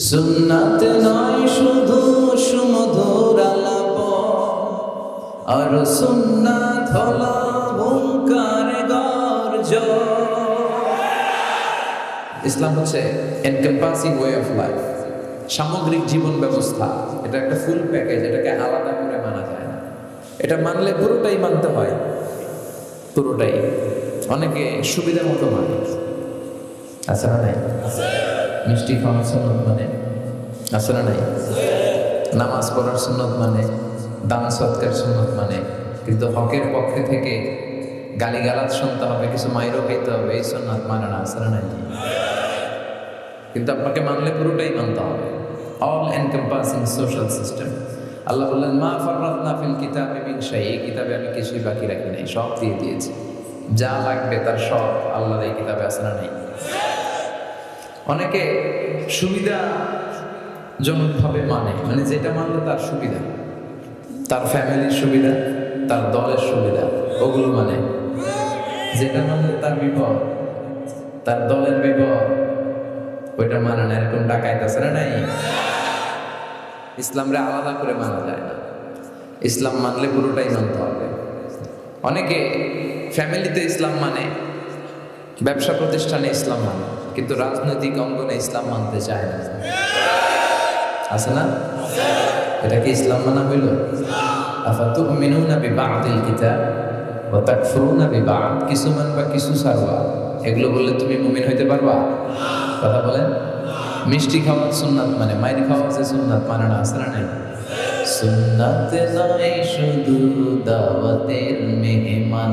সুন্নাত নয়, শুধু সুমধুর আলাপ। আর সুন্নাত হল হুঙ্কার গর্জ। ইসলাম হচ্ছে এনকম্পাসিং ওয়ে অফ লাইফ সামগ্রিক জীবন ব্যবস্থা। এটা একটা ফুল প্যাকেজ এটাকে আলাদা করে মানা যায় না। এটা মানলে পুরোটাই মানতে হয়। পুরোটাই। অনেকে সুবিধা মতো মানে। আছে নাই? মিষ্টি খাওয়ার সুন্নত মানে? আছে না নাই? নামাজ পড়ার সুন্নত মানে? দান সৎকার সুন্নত মানে? কিন্তু হকের পক্ষে থেকে গালিগালাজ শুনতে হবে, কিছু মাইরও খাইতে হবে, এই সুন্নাত মানে না, আছে না নাই? কিন্তু আপনাকে মানলে পুরোটাই মানতে হবে। All encompassing social system Allah বললেন, মা ফররাতনা ফিল কিতাবে মিন শাই এই কিতাবে আমি কিছুই বাকি রাখি নাই, সব দিয়ে দিয়েছি। যা লাগবে তার সব আল্লাহর এই কিতাবে আছে না নাই? অনেকে সুবিধা জনকভাবে মানে মানে যেটা মানলে তার সুবিধা। তার ফ্যামিলির সুবিধা, তার দলের সুবিধা, ওগুলো মানে। যেটা মানলে তার বিপদ, তার দলের বিপদ, ওইটা মানে না, এরকম ডাকাইতে আছে না নাই? ইসলামরে আলাদা করে মানা যায় না। ইসলাম মানলে পুরোটাই মানতে হবে। অনেকে ফ্যামিলিতে ইসলাম মানে ব্যবসা প্রতিষ্ঠানে ইসলাম মানে। কিন্তু রাজনৈতিক অঙ্গনে ইসলাম মানতে চায় না। আছে না? এটা কি ইসলাম মানা হইল? আফাতুমিনুনা বিবাদিল কিতাব ওয়া তাকফুরুনা বিবাদ কিছু মানবা কিছু সারবা এগুলো বললে তুমি মুমিন হইতে পারবা? কথা বলেন। মিষ্টি খাওয়া সুন্নাত মানে মাইর খাওয়া যে সুন্নাত মানে না, আছে না নাই? সুন্নাত নয় শুধু দাওয়াতের মেহমান।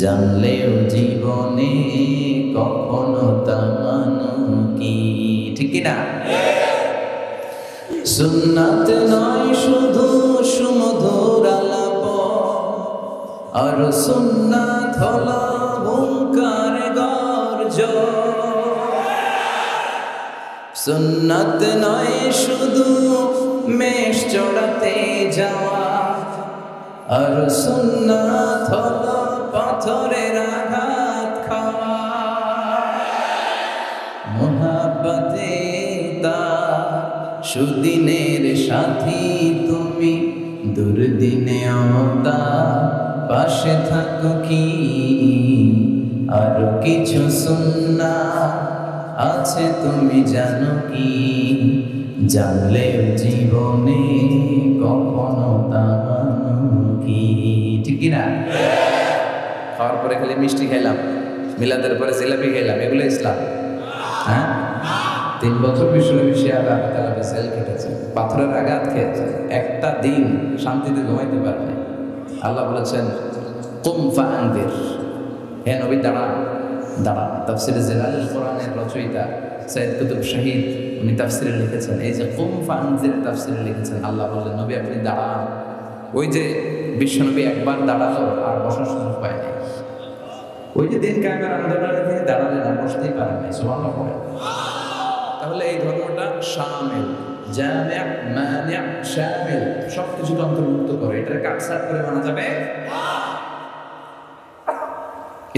জানলেও জীবনে কখনো তামানো কি? ঠিক না সুন্নাত নয় শুধু সুমধুর আলাপ, আর সুন্নাত হল হুঙ্কার গর্জ। সুন্নাত নয় শুধু মেষ চড়াতে যাওয়া, আর সুন্নাত হল পাথরের আঘাত খাওয়া। মোহাবতে তার সুদিনের সাথী তুমি, দুর্দিনে অমতা পাশে থাকো কি? আরও কিছু সুন্না আছে তুমি জানো কি? জানলে জীবনে কখনো তা কি? ঠিক না খাওয়ার পরে খালি মিষ্টি খাইলাম, মিলাদের পরে জিলাপি খাইলাম, এগুলো ইসলাম। হ্যাঁ? তিন বছর বিশ্বনবী আঘাত তালাবে সেল কেটেছে পাথরের আঘাত খেয়েছে। একটা দিন শান্তিতে ঘুমাইতে পারে নাই। আল্লাহ বলেছেন, কুম ফাআনদির। হে নবী, দাঁড়া দাঁড়া। তাফসিরে জেলাল কোরআনের রচয়িতা সৈয়দ কুতুব শহীদ, উনি তাফসিরে লিখেছেন, এই যে কুম ফাআনদির তাফসিরে লিখেছেন, আল্লাহ বললেন, নবী, আপনি দাঁড়ান। ওই যে বিশ্বনবী একবার দাঁড়াল আর বসার সুযোগ পায়নি। ওই যে দিন কায়মের আন্দোলনে তিনি দাঁড়ালেন আর বসতেই পারেন নাই পড়ে তাহলে এই ধর্মটা শামিল, জামিয়া, মানিয়া, শামিল সব কিছুকে অন্তর্ভুক্ত করে। এটার কাটসাট করে মানা যাবে?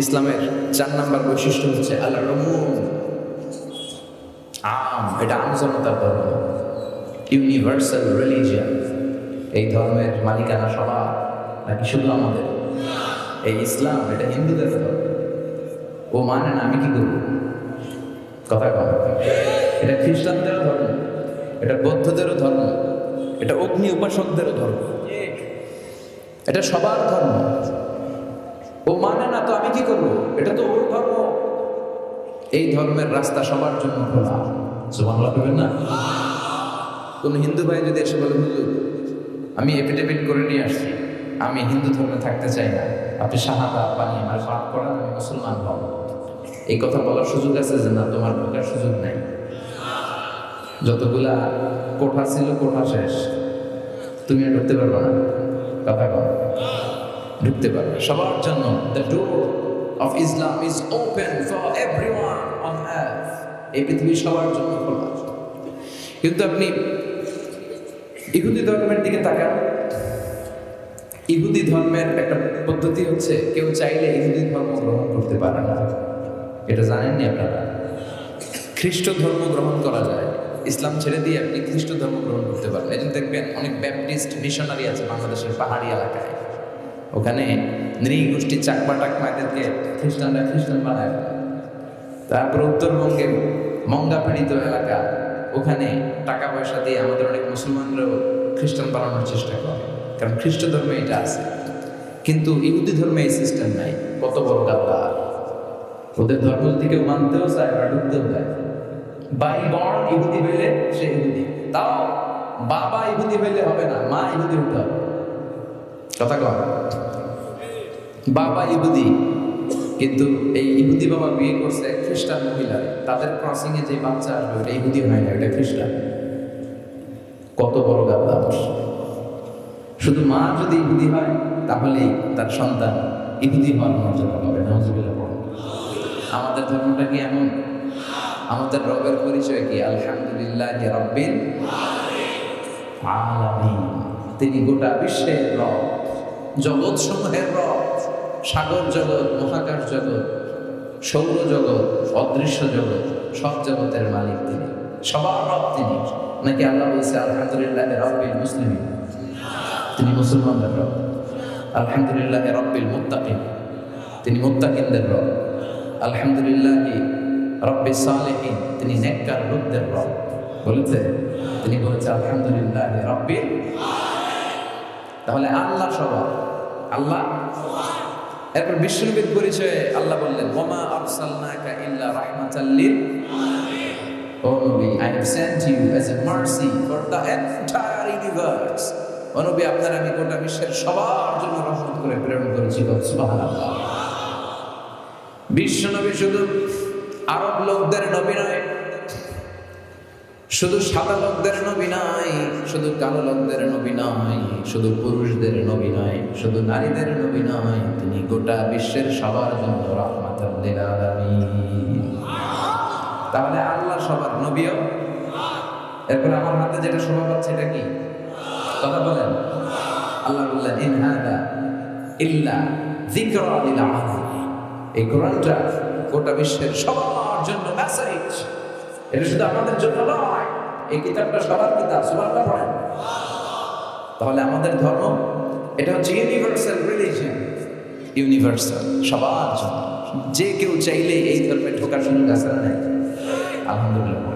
ইসলামের চার নাম্বার বৈশিষ্ট্য হচ্ছে আল রমুম আম, এটা আমজনতার ধর্ম। Universal religion. এই ধর্মের মালিকানা সবার নাকি শুধু আমাদের? এই ইসলাম, এটা হিন্দুদের ধর্ম। ও মানে না, আমি কি করব? কথা কম এটা খ্রিস্টানদেরও ধর্ম, এটা বৌদ্ধদেরও ধর্ম, এটা অগ্নি উপাসকদেরও ধর্ম। এটা সবার ধর্ম। ও মানে না, তো আমি কি করব? এটা তো ওর ধর্ম। এই ধর্মের রাস্তা সবার জন্য খোলা। বলবেন না? কোন হিন্দু ভাই যদি এসে বলে, হুজুর আমি এফিডেভিট করে নিয়ে আসছি। আমি হিন্দু ধর্মে থাকতে চাই না। আপনি শাহাদা, পানি, আমার পাঠ করান আমি মুসলমান হব। এই কথা বলার সুযোগ আছে যে না, তোমার ঢোকার সুযোগ নাই। যতগুলা কোঠা ছিল, কোঠা শেষ। তুমি আর ঢুকতে পারবে না। কথা কর ঢুকতে পারবে। সবার জন্য the door of Islam is open for everyone on এই পৃথিবী সবার জন্য খোলা। কিন্তু আপনি ইহুদি ধর্মের দিকে তাকান। ইহুদি ধর্মের একটা পদ্ধতি হচ্ছে কেউ চাইলে ইহুদি ধর্ম গ্রহণ করতে পারে না। এটা জানেননি আপনারা? খ্রিস্ট ধর্ম গ্রহণ করা যায়। ইসলাম ছেড়ে দিয়ে আপনি খ্রিস্ট ধর্ম গ্রহণ করতে পারেন। এই জন্য দেখবেন, অনেক ব্যাপটিস্ট মিশনারি আছে বাংলাদেশের পাহাড়ি এলাকায়। ওখানে নৃগোষ্ঠী চাকমা টাকমাদেরকে খ্রিস্টানরা খ্রিস্টান বানায়। তারপর উত্তরবঙ্গে মঙ্গা পীড়িত এলাকা ওখানে টাকা পয়সা দিয়ে আমাদের অনেক মুসলমানরাও খ্রিস্টান বানানোর চেষ্টা করে। কারণ খ্রিস্ট ধর্মে এটা আছে। কিন্তু ইহুদি ধর্মে এই সিস্টেম নাই। কত বড় গাদ্দার। ওদের ধর্ম কেউ মানতেও চায় বা ঢুকতেও চায় বাই বর্ণ ইহুদি হইলে সে ইহুদি। তাও বাবা ইহুদি হইলে হবে না, মা ইহুদি হতে হবে। কথা কর বাবা ইহুদি। কিন্তু এই ইহুদি বাবা বিয়ে করছে খ্রিস্টান মহিলা। তাদের ক্রসিং এ যে বাচ্চা আসবে, ওটা ইহুদি হয় না, ওটা খ্রিস্টান। কত বড় গাদ্দার শুধু মা যদি ইহুদি হয়, তাহলেই তার সন্তান ইহুদি হওয়ার মর্যাদা পাবে। নজরুল্লাহ পড়ো আমাদের ধর্মটা কি এমন? আমাদের রবের পরিচয় কি? আলহামদুলিল্লাহ রব্বিল আলামিন। তিনি গোটা বিশ্বের রব জগৎ সমূহের রব। সাগর জগৎ, মহাকাশ জগৎ, সৌর জগৎ, অদৃশ্য জগৎ, সব জগতের মালিক তিনি। সবার রব তিনি। নাকি আল্লাহ বলছে, আলহামদুলিল্লাহ রব্বিল মুসলিম। তিনি মুসলমানদের রব। আলহামদুলিল্লাহ রব্বিল মুত্তাকিন। তিনি মুত্তাকিনদের রব। আলহামদুলিল্লাহ রব্বি সালেহিন। তিনি নেককার লোকদের রব। বলেছে, তিনি বলেছে, আলহামদুলিল্লাহ রব্বি তাহলে আল্লাহ সবার। আল্লাহ এরপর বিশ্বনবীর পরিচয়ে আল্লাহ বললেন, ওমা আরসালনাকা ইল্লা রাহমাতাল লিল ও নবী have sent you as a mercy for the entire universe ও নবী আমি গোটা বিশ্বের সবার জন্য রহমত করে প্রেরণ করেছি সুবহানাল্লাহ। বিশ্বনবী শুধু আরব লোকদের নবী নয় শুধু সাদা লোকদের নবী নয় শুধু কালো লোকদের নবী নয় শুধু পুরুষদের নবী নয় শুধু নারীদের নবী নয় তিনি গোটা বিশ্বের সবার জন্য তাহলে আল্লাহ সবার নবীও? এরপর আমার হাতে যেটা শোভা পাচ্ছে এটা কি? কথা বলেন। আল্লাহ বললেন, ইন ইল্লা যিকরা আলামিন। এই কোরআনটা গোটা বিশ্বের সবার জন্য মেসেজ এটা শুধু আমাদের জন্য নয় এই কিতাবটা সবার কিতাব, সবার পড়েন তাহলে আমাদের ধর্ম, এটা হচ্ছে ইউনিভার্সাল রিলিজিয়ান ইউনিভার্সাল সবার জন্য যে কেউ চাইলে এই ধর্মে ঢোকার সুযোগ আছে না? আলহামদুলিল্লাহ।